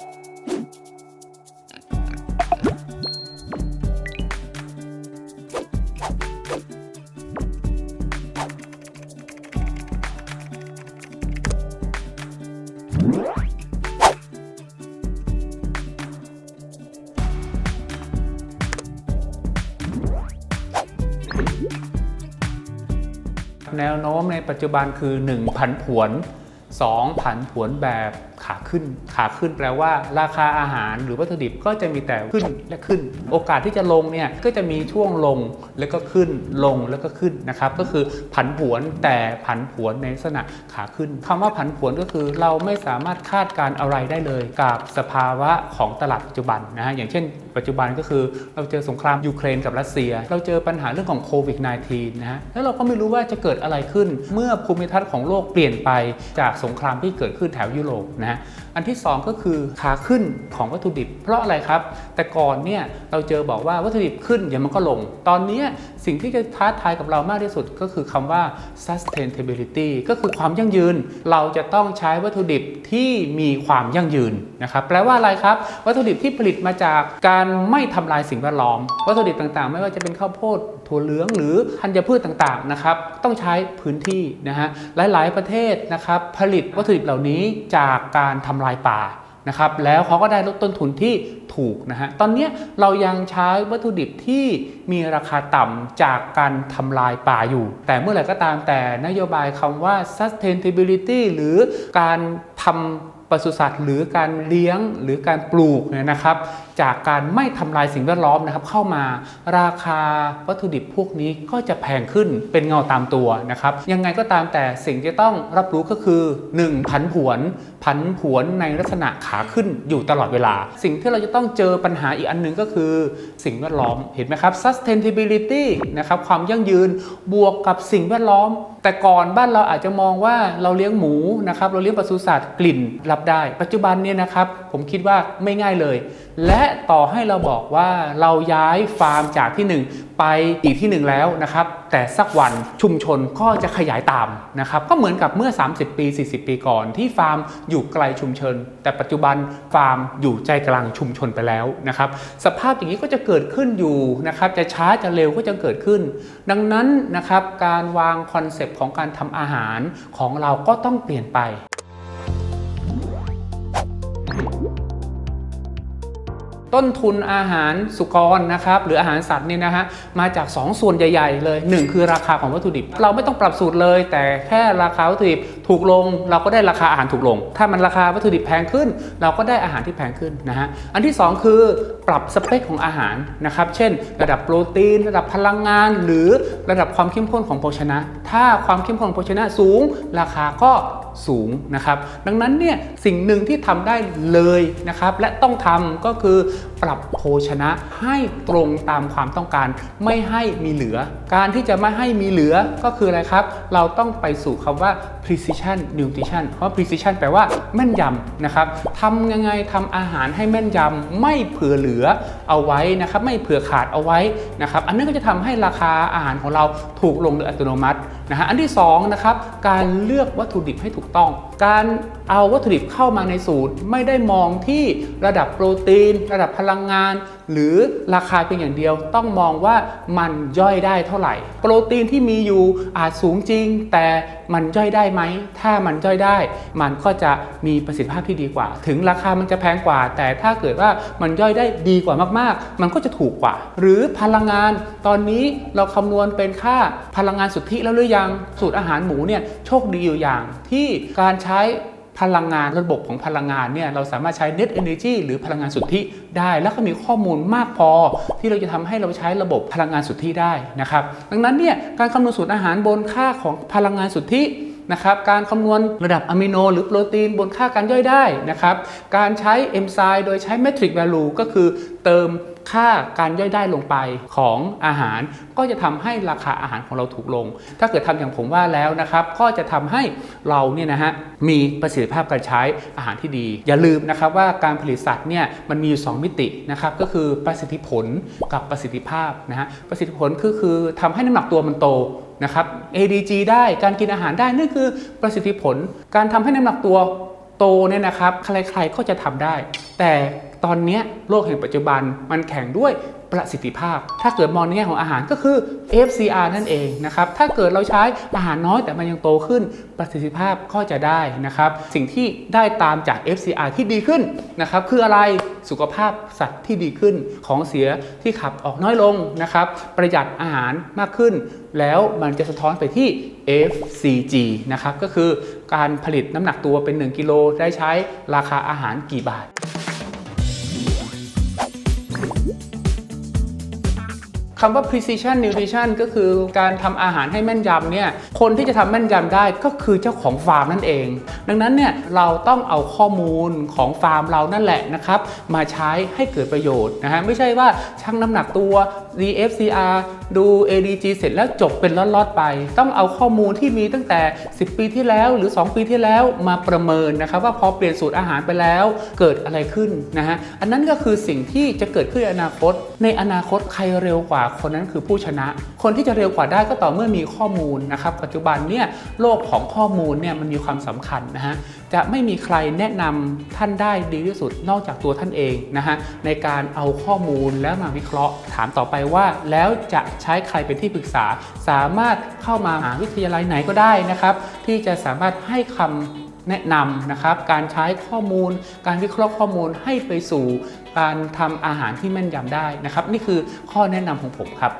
แนวโน้มในปัจจุบันคือ 1 ผันผวน 2 ผันผวนแบบ ขาขึ้น ขาขึ้นแปลว่า ราคาอาหารหรือวัตถุดิบก็จะมีแต่ขึ้นและขึ้น โอกาสที่จะลงเนี่ยก็จะมีช่วงลงแล้วก็ขึ้นลงแล้วก็ขึ้นนะครับก็คือผันผวนแต่ผันผวนในลักษณะขาขึ้นคำว่าผันผวนก็คือเราไม่สามารถคาดการณ์อะไรได้เลย กับสภาวะของตลาดปัจจุบันนะฮะอย่างเช่น ปัจจุบันก็คือเราเจอสงครามยูเครนกับรัสเซีย เราเจอปัญหาเรื่องของโควิด -19 นะฮะแล้วเราก็ไม่รู้ว่าจะเกิดอะไรขึ้น เมื่อภูมิทัศน์ของโลกเปลี่ยนไปจากสงครามที่เกิดขึ้นแถวยุโรปนะฮะอันที่ 2 ก็คือขาขึ้นของวัตถุดิบ เพราะอะไรครับ แต่ก่อนเนี่ยเราเจอบอกว่าวัตถุดิบขึ้นเดี๋ยวมันก็ลง ตอนนี้สิ่งที่จะท้าทายกับเรามากที่สุดก็คือคำว่า sustainability ก็คือความยั่งยืน เราจะต้องใช้วัตถุดิบที่มีความยั่งยืนนะครับแปลว่าอะไรครับ วัตถุดิบที่ผลิตมาจากการไม่ทำลายสิ่งแวดล้อม วัตถุดิบต่างๆ ไม่ว่าจะเป็นข้าวโพดถั่วเหลืองหรือธัญพืชต่างๆนะครับต้องใช้พื้นที่นะฮะหลายๆประเทศนะครับผลิตวัตถุดิบเหล่านี้จากการทำลายป่านะครับแล้วเขาก็ได้ลดต้นทุนที่ถูกนะฮะตอนนี้เรายังใช้วัตถุดิบที่มีราคาต่ำจากการทำลายป่าอยู่ แต่เมื่อไหร่ก็ตามแต่นโยบายคำว่า sustainability หรือการทำปศุสัตว์หรือการเลี้ยงหรือการปลูกเนี่ยนะครับ จากการไม่ทำลายสิ่งแวดล้อมนะครับ เข้ามาราคาวัตถุดิบพวกนี้ก็จะแพงขึ้นเป็นเงาตามตัวนะครับ ยังไงก็ตามแต่สิ่งที่ต้องรับรู้ก็คือ 1. ผันผวนผันผวนในลักษณะขาขึ้นอยู่ตลอดเวลา สิ่งที่เราจะต้องเจอปัญหาอีกอันหนึงก็คือ สิ่งแวดล้อมเห็นไหมครับ sustainability นะครับความยั่งยืนบวกกับสิ่งแวดล้อม แต่ก่อนบ้านเราอาจจะมองว่าเราเลี้ยงหมูนะครับเราเลี้ยงปศุสัตว์กลิ่นรับได้ ปัจจุบันเนี่ยนะครับผมคิดว่าไม่ง่ายเลย และต่อให้เราบอกว่าเราย้ายฟาร์มจากที่หนึ่งไปอีกที่หนึ่งแล้วนะครับ แต่สักวันชุมชนก็จะขยายตามนะครับ ก็เหมือนกับเมื่อ 30 ปี 40 ปีก่อนที่ฟาร์มอยู่ไกลชุมชน แต่ปัจจุบันฟาร์มอยู่ใจกลางชุมชนไปแล้วนะครับสภาพอย่างนี้ก็จะเกิดขึ้นอยู่นะครับจะช้าจะเร็วก็จะเกิดขึ้น ดังนั้นนะครับการวางคอนเซปต์ของการทำอาหารของเราก็ต้องเปลี่ยนไป ต้นทุนอาหารสุกรนะครับหรืออาหารสัตว์เนี่ยนะฮะมาจาก 2 ส่วนใหญ่ ๆ เลย 1 คือราคาของวัตถุดิบ เราไม่ต้องปรับสูตรเลย แต่แค่ราคาวัตถุดิบถูกลง เราก็ได้ราคาอาหารถูกลง ถ้ามันราคาวัตถุดิบแพงขึ้น เราก็ได้อาหารที่แพงขึ้นนะฮะอันที่ 2 คือปรับสเปคของอาหารนะครับเช่น ระดับโปรตีน ระดับพลังงาน หรือระดับความเข้มข้นของโภชนะ ถ้าความเข้มข้นของโภชนะสูง ราคาก็สูงนะครับ ดังนั้นเนี่ยสิ่งหนึ่งที่ทำได้เลยนะครับ และต้องทำก็คือปรับโภชนะให้ตรงตามความต้องการ ไม่ให้มีเหลือ การที่จะไม่ให้มีเหลือก็คืออะไรครับ เราต้องไปสู่คำว่า precision nutrition เพราะ precision แปลว่าแม่นยำนะครับทำยังไงทำอาหารให้แม่นยำไม่เผื่อเหลือเอาไว้นะครับ ไม่เผื่อขาดเอาไว้นะครับ อันนั้นก็จะทำให้ราคาอาหารของเราถูกลงโดยอัตโนมัติ นะฮะอันที่สองนะครับการเลือกวัตถุดิบให้ถูกต้อง การเอาวัตถุดิบเข้ามาในสูตรไม่ได้มองที่ระดับโปรตีน ระดับพลังงาน หรือราคาเพียงอย่างเดียวต้องมองว่ามันย่อยได้เท่าไหร่ โปรตีนที่มีอยู่อาจสูงจริง แต่มันย่อยได้ไหม ถ้ามันย่อยได้ มันก็จะมีประสิทธิภาพที่ดีกว่า ถึงราคามันจะแพงกว่า แต่ถ้าเกิดว่ามันย่อยได้ดีกว่ามากๆ มันก็จะถูกกว่า หรือพลังงานตอนนี้เราคำนวณเป็นค่าพลังงานสุทธิแล้วหรือยังสูตรอาหารหมูเนี่ยโชคดีอยู่อย่างที่การใช้ พลังงานระบบของพลังงานเนี่ยเราสามารถใช้ net energy หรือพลังงานสุทธิได้ แล้วก็มีข้อมูลมากพอ ที่เราจะทำให้เราใช้ระบบพลังงานสุทธิได้นะครับ ดังนั้นเนี่ยการคำนวณสูตรอาหารบนค่าของพลังงานสุทธินะครับการคำนวณระดับอะมิโนหรือโปรตีนบนค่าการย่อยได้นะครับการใช้เอนไซม์โดยใช้ metric value ก็คือเติม ค่าการย่อยได้ลงไปของอาหาร ก็จะทำให้ราคาอาหารของเราถูกลง ถ้าเกิดทำอย่างผมว่าแล้วนะครับ ก็จะทำให้เราเนี่ยนะฮะมีประสิทธิภาพการใช้อาหารที่ดี อย่าลืมนะครับว่าการผลิตสัตว์เนี่ยมันมีอยู่สองมิตินะครับก็คือประสิทธิผลกับประสิทธิภาพนะฮะประสิทธิผลคือคือทำให้น้ำหนักตัวมันโตนะครับ ADG ได้การกินอาหารได้นั่นคือประสิทธิผล การทำให้น้ำหนักตัว โตเนี่ยนะครับใครๆก็จะทำได้ แต่ตอนนี้โลกแห่งปัจจุบันมันแข่งด้วยประสิทธิภาพ ถ้าเกิดมองในแง่ของอาหารก็คือ FCR นั่นเองนะครับ ถ้าเกิดเราใช้อาหารน้อยแต่มันยังโตขึ้นประสิทธิภาพก็จะได้นะครับ สิ่งที่ได้ตามจาก FCR ที่ดีขึ้นนะครับคืออะไรสุขภาพสัตว์ที่ดีขึ้นของเสียที่ขับออกน้อยลงนะครับ ประหยัดอาหารมากขึ้น แล้วมันจะสะท้อนไปที่ FCG นะครับก็คือการผลิตน้ำหนักตัวเป็น 1 กิโลได้ใช้ราคาอาหารกี่บาท คำว่า precision nutrition ก็คือการทำอาหารให้แม่นยำเนี่ย คนที่จะทำแม่นยำได้ก็คือเจ้าของฟาร์มนั่นเอง ดังนั้นเนี่ยเราต้องเอาข้อมูลของฟาร์มเรานั่นแหละนะครับ มาใช้ให้เกิดประโยชน์นะฮะ ไม่ใช่ว่าชั่งน้ำหนักตัว DFCR ดู ADG เสร็จแล้วจบเป็นล็อตๆไป ต้องเอาข้อมูลที่มีตั้งแต่ 10 ปีที่แล้วหรือ 2 ปีที่แล้วมาประเมินนะครับ ว่าพอเปลี่ยนสูตรอาหารไปแล้วเกิดอะไรขึ้นนะฮะ อันนั้นก็คือสิ่งที่จะเกิดขึ้นในอนาคต ในอนาคตใครเร็วกว่าคนนั้นคือผู้ชนะ คนที่จะเร็วกว่าได้ก็ต่อเมื่อมีข้อมูลนะครับ ปัจจุบันเนี่ยโลกของข้อมูลเนี่ยมันมีความสำคัญนะฮะจะไม่มีใครแนะนำท่านได้ดีที่สุดนอกจากตัวท่านเองนะฮะในการเอาข้อมูลแล้วมาวิเคราะห์ ถามต่อไปว่า แล้วจะใช้ใครเป็นที่ปรึกษา สามารถเข้ามาหาวิทยาลัยไหนก็ได้นะครับ ที่จะสามารถให้คำ แนะนำนะครับ การใช้ข้อมูล การวิเคราะห์ข้อมูลให้ไปสู่การทำอาหารที่แม่นยำได้นะครับ นี่คือข้อแนะนำของผมครับ